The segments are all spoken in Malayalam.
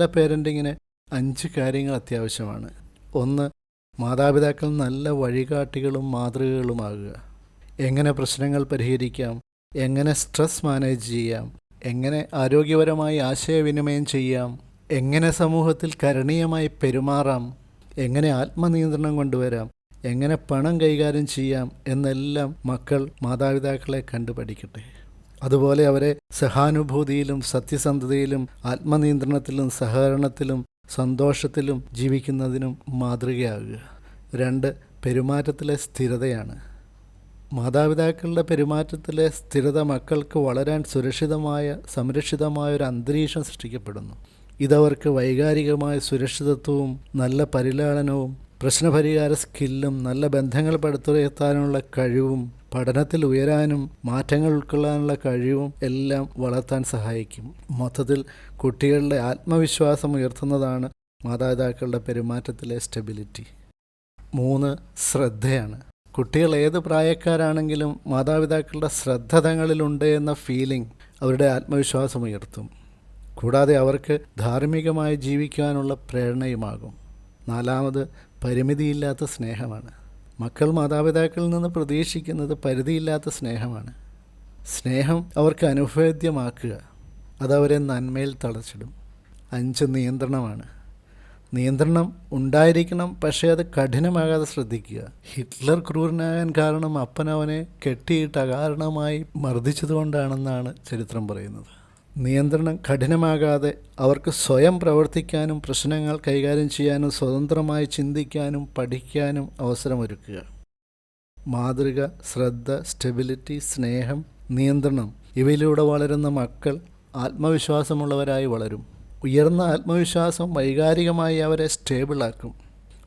നല്ല പേരന്റിങ്ങിന് അഞ്ച് കാര്യങ്ങൾ അത്യാവശ്യമാണ്. ഒന്ന് മാതാപിതാക്കൾ നല്ല വഴികാട്ടികളും മാതൃകകളുമാകുക. എങ്ങനെ പ്രശ്നങ്ങൾ പരിഹരിക്കാം എങ്ങനെ സ്ട്രെസ് മാനേജ് ചെയ്യാം എങ്ങനെ ആരോഗ്യപരമായി ആശയവിനിമയം ചെയ്യാം എങ്ങനെ സമൂഹത്തിൽ കരണീയമായി പെരുമാറാം എങ്ങനെ ആത്മനിയന്ത്രണം കൊണ്ടുവരാം എങ്ങനെ പണം കൈകാര്യം ചെയ്യാം എന്നെല്ലാം മക്കൾ മാതാപിതാക്കളെ കണ്ടു പഠിക്കട്ടെ അതുപോലെ അവരെ സഹാനുഭൂതിയിലും സത്യസന്ധതയിലും ആത്മനിയന്ത്രണത്തിലും സഹകരണത്തിലും സന്തോഷത്തിലും ജീവിക്കുന്നതിനും മാതൃകയാകുക. രണ്ട് പെരുമാറ്റത്തിലെ സ്ഥിരതയാണ്. മാതാപിതാക്കളുടെ പെരുമാറ്റത്തിലെ സ്ഥിരത മക്കൾക്ക് വളരാൻ സുരക്ഷിതമായ സംരക്ഷിതമായ ഒരു അന്തരീക്ഷം സൃഷ്ടിക്കപ്പെടുന്നു. ഇതവർക്ക് വൈകാരികമായ സുരക്ഷിതത്വവും നല്ല പരിലാളനവും പ്രശ്നപരിഹാര സ്കില്ലും നല്ല ബന്ധങ്ങൾ പടുത്തുയർത്താനുള്ള കഴിവും പഠനത്തിൽ ഉയരാനും മാറ്റങ്ങൾ ഉൾക്കൊള്ളാനുള്ള കഴിവും എല്ലാം വളർത്താൻ സഹായിക്കും. മൊത്തത്തിൽ കുട്ടികളുടെ ആത്മവിശ്വാസം ഉയർത്തുന്നതാണ് മാതാപിതാക്കളുടെ പെരുമാറ്റത്തിലെ സ്റ്റെബിലിറ്റി. മൂന്ന് ശ്രദ്ധയാണ്. കുട്ടികൾ ഏത് പ്രായക്കാരാണെങ്കിലും മാതാപിതാക്കളുടെ ശ്രദ്ധ തങ്ങളിലുണ്ട് എന്ന ഫീലിംഗ് അവരുടെ ആത്മവിശ്വാസം ഉയർത്തും. കൂടാതെ അവർക്ക് ധാർമ്മികമായി ജീവിക്കാനുള്ള പ്രേരണയുമാകും. നാലാമത് പരിമിതിയില്ലാത്ത സ്നേഹമാണ്. മക്കൾ മാതാപിതാക്കളിൽ നിന്ന് പ്രതീക്ഷിക്കുന്നത് പരിധിയില്ലാത്ത സ്നേഹമാണ്. സ്നേഹം അവർക്ക് അനുഭവേദ്യമാക്കുക അതവരെ നന്മയിൽ തളച്ചിടും അഞ്ച് നിയന്ത്രണമാണ്. നിയന്ത്രണം ഉണ്ടായിരിക്കണം പക്ഷേ അത് കഠിനമാകാതെ ശ്രദ്ധിക്കുക. ഹിറ്റ്ലർ ക്രൂരനാകാൻ കാരണം അപ്പനവനെ കെട്ടിയിട്ട് അകാരണമായി മർദ്ദിച്ചതുകൊണ്ടാണെന്നാണ് ചരിത്രം പറയുന്നത്. നിയന്ത്രണം കഠിനമാകാതെ അവർക്ക് സ്വയം പ്രവർത്തിക്കാനും പ്രശ്നങ്ങൾ കൈകാര്യം ചെയ്യാനും സ്വതന്ത്രമായി ചിന്തിക്കാനും പഠിക്കാനും അവസരമൊരുക്കുക. മാതൃക ശ്രദ്ധ സ്റ്റെബിലിറ്റി സ്നേഹം നിയന്ത്രണം ഇവയിലൂടെ വളരുന്ന മക്കൾ ആത്മവിശ്വാസമുള്ളവരായി വളരും. ഉയർന്ന ആത്മവിശ്വാസം വൈകാരികമായി അവരെ സ്റ്റേബിളാക്കും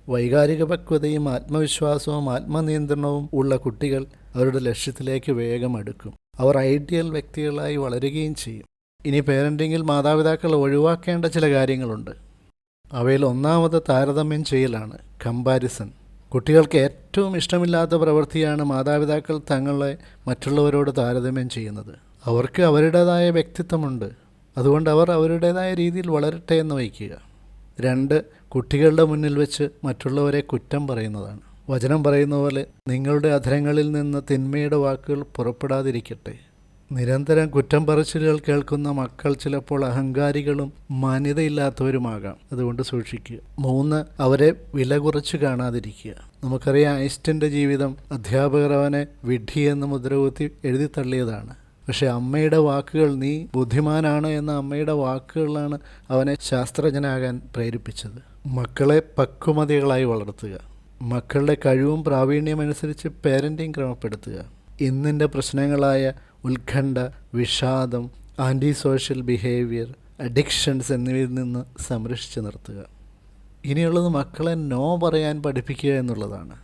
വൈകാരിക പക്വതയും ആത്മവിശ്വാസവും ആത്മനിയന്ത്രണവും ഉള്ള കുട്ടികൾ അവരുടെ ലക്ഷ്യത്തിലേക്ക് വേഗം അടുക്കും. അവർ ഐഡിയൽ വ്യക്തികളായി വളരുകയും ചെയ്യും. ഇനി പേരന്റിങ്ങിൽ മാതാപിതാക്കൾ ഒഴിവാക്കേണ്ട ചില കാര്യങ്ങളുണ്ട്. അവയിൽ ഒന്നാമത് താരതമ്യം ചെയ്യലാണ് കമ്പാരിസൺ. കുട്ടികൾക്ക് ഏറ്റവും ഇഷ്ടമില്ലാത്ത പ്രവൃത്തിയാണ് മാതാപിതാക്കൾ തങ്ങളെ മറ്റുള്ളവരോട് താരതമ്യം ചെയ്യുന്നത്. അവർക്ക് അവരുടേതായ വ്യക്തിത്വമുണ്ട്. അതുകൊണ്ട് അവർ അവരുടേതായ രീതിയിൽ വളരട്ടെ എന്ന് വയ്ക്കുക രണ്ട് കുട്ടികളുടെ മുന്നിൽ വെച്ച് മറ്റുള്ളവരെ കുറ്റം പറയുന്നതാണ്. വചനം പറയുന്ന പോലെ നിങ്ങളുടെ അധരങ്ങളിൽ നിന്ന് തിന്മയുടെ വാക്കുകൾ പുറപ്പെടാതിരിക്കട്ടെ. നിരന്തരം കുറ്റം പറച്ചിലുകൾ കേൾക്കുന്ന മക്കൾ ചിലപ്പോൾ അഹങ്കാരികളും മാന്യതയില്ലാത്തവരുമാകാം. അതുകൊണ്ട് സൂക്ഷിക്കുക. മൂന്ന് അവരെ വില കുറച്ച് കാണാതിരിക്കുക. നമുക്കറിയാം ഐസ്റ്റിന്റെ ജീവിതം അധ്യാപകർ അവനെ വിഡ്ഢി എന്ന് മുദ്രകുത്തി എഴുതി തള്ളിയതാണ്. പക്ഷെ അമ്മയുടെ വാക്കുകൾ നീ ബുദ്ധിമാനാണ് എന്ന അമ്മയുടെ വാക്കുകളാണ് അവനെ ശാസ്ത്രജ്ഞനാകാൻ പ്രേരിപ്പിച്ചത്. മക്കളെ പക്വമതികളായി വളർത്തുക. മക്കളുടെ കഴിവും പ്രാവീണ്യമനുസരിച്ച് പേരന്റിങ് ക്രമപ്പെടുത്തുക. ഇന്നിന്റെ പ്രശ്നങ്ങളായ ഉത്കണ്ഠ വിഷാദം ആന്റി സോഷ്യൽ ബിഹേവിയർ അഡിക്ഷൻസ് എന്നിവയിൽ നിന്ന് സംരക്ഷിച്ചു നിർത്തുക. ഇനിയുള്ളത് മക്കളെ നോ പറയാൻ പഠിപ്പിക്കുക എന്നുള്ളതാണ്.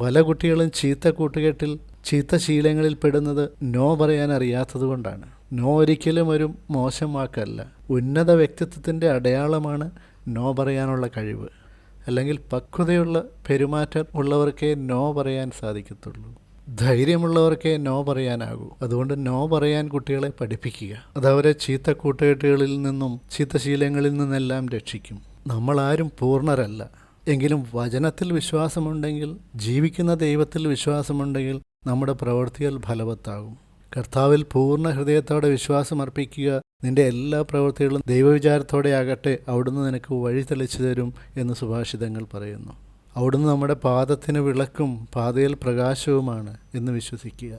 പല കുട്ടികളും ചീത്ത കൂട്ടുകെട്ടിൽ ചീത്ത ശീലങ്ങളിൽ പെടുന്നത് നോ പറയാൻ അറിയാത്തത് കൊണ്ടാണ്. നോ ഒരിക്കലും ഒരു മോശം വാക്കല്ല. ഉന്നത വ്യക്തിത്വത്തിന്റെ അടയാളമാണ് നോ പറയാനുള്ള കഴിവ്. അല്ലെങ്കിൽ പക്വതയുള്ള പെരുമാറ്റം ഉള്ളവർക്കേ നോ പറയാൻ സാധിക്കത്തുള്ളൂ. ധൈര്യമുള്ളവർക്കേ നോ പറയാനാകൂ. അതുകൊണ്ട് നോ പറയാൻ കുട്ടികളെ പഠിപ്പിക്കുക. അത് അവരെ ചീത്ത കൂട്ടുകെട്ടുകളിൽ നിന്നും ചീത്ത ശീലങ്ങളിൽ നിന്നെല്ലാം രക്ഷിക്കും. നമ്മളാരും പൂർണരല്ല. എങ്കിലും വചനത്തിൽ വിശ്വാസമുണ്ടെങ്കിൽ ജീവിക്കുന്ന ദൈവത്തിൽ വിശ്വാസമുണ്ടെങ്കിൽ നമ്മുടെ പ്രവൃത്തികൾ ഫലവത്താകും. കർത്താവിൽ പൂർണ ഹൃദയത്തോടെ വിശ്വാസം അർപ്പിക്കുക നിന്റെ എല്ലാ പ്രവൃത്തികളും ദൈവവിചാരത്തോടെ ആകട്ടെ അവിടുന്ന് നിനക്ക് വഴി തെളിച്ചു തരും എന്ന് സുഭാഷിതങ്ങൾ പറയുന്നു. അവിടുന്ന് നമ്മുടെ പാദത്തിന് വിളക്കും പാതയിൽ പ്രകാശവുമാണ് എന്ന് വിശ്വസിക്കുക.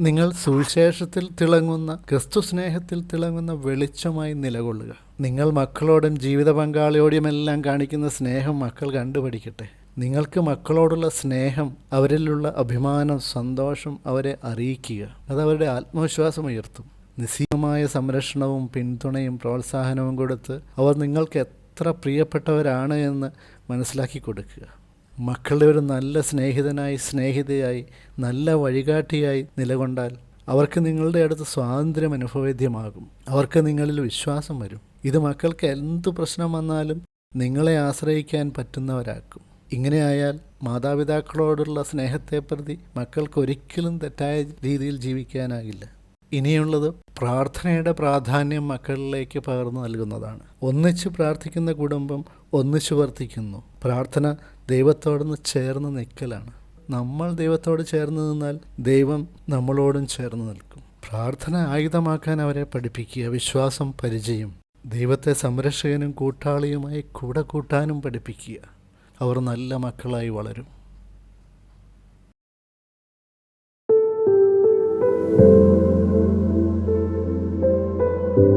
നിങ്ങൾ സുവിശേഷത്തിൽ തിളങ്ങുന്ന ക്രിസ്തു സ്നേഹത്തിൽ തിളങ്ങുന്ന വെളിച്ചമായി നിലകൊള്ളുക. നിങ്ങൾ മക്കളോടും ജീവിത പങ്കാളിയോടുമെല്ലാം കാണിക്കുന്ന സ്നേഹം മക്കൾ കണ്ടുപഠിക്കട്ടെ. നിങ്ങൾക്ക് മക്കളോടുള്ള സ്നേഹം അവരിലുള്ള അഭിമാനം സന്തോഷം അവരെ അറിയിക്കുക. അത് അവരുടെ ആത്മവിശ്വാസം ഉയർത്തും. നിസ്സീമമായ സംരക്ഷണവും പിന്തുണയും പ്രോത്സാഹനവും കൊടുത്ത് അവർ നിങ്ങൾക്ക് എത്ര പ്രിയപ്പെട്ടവരാണ് എന്ന് മനസ്സിലാക്കി കൊടുക്കുക. മക്കളുടെ ഒരു നല്ല സ്നേഹിതനായി സ്നേഹിതയായി നല്ല വഴികാട്ടിയായി നിലകൊണ്ടാൽ അവർക്ക് നിങ്ങളുടെ അടുത്ത് സ്വാതന്ത്ര്യം അനുഭവേദ്യമാകും. അവർക്ക് നിങ്ങളിൽ വിശ്വാസം വരും. ഇത് മക്കൾക്ക് എന്ത് പ്രശ്നം വന്നാലും നിങ്ങളെ ആശ്രയിക്കാൻ പറ്റുന്നവരാക്കും. ഇങ്ങനെയായാൽ മാതാപിതാക്കളോടുള്ള സ്നേഹത്തെ പ്രതി മക്കൾക്ക് ഒരിക്കലും തെറ്റായ രീതിയിൽ ജീവിക്കാനാകില്ല. ഇനിയുള്ളത് പ്രാർത്ഥനയുടെ പ്രാധാന്യം മക്കളിലേക്ക് പകർന്നു നൽകുന്നതാണ്. ഒന്നിച്ച് പ്രാർത്ഥിക്കുന്ന കുടുംബം ഒന്നിച്ചു വർത്തിക്കുന്നു. പ്രാർത്ഥന ദൈവത്തോടൊന്ന് ചേർന്ന് നിൽക്കലാണ് നമ്മൾ ദൈവത്തോട് ചേർന്ന് നിന്നാൽ ദൈവം നമ്മളോടും ചേർന്ന് നിൽക്കും. പ്രാർത്ഥന ആയുധമാക്കാൻ അവരെ പഠിപ്പിക്കുക വിശ്വാസം പരിചയം. ദൈവത്തെ സംരക്ഷകനും കൂട്ടാളിയുമായി കൂടെ കൂട്ടാനും പഠിപ്പിക്കുക. അവർ നല്ല മക്കളായി വളരും.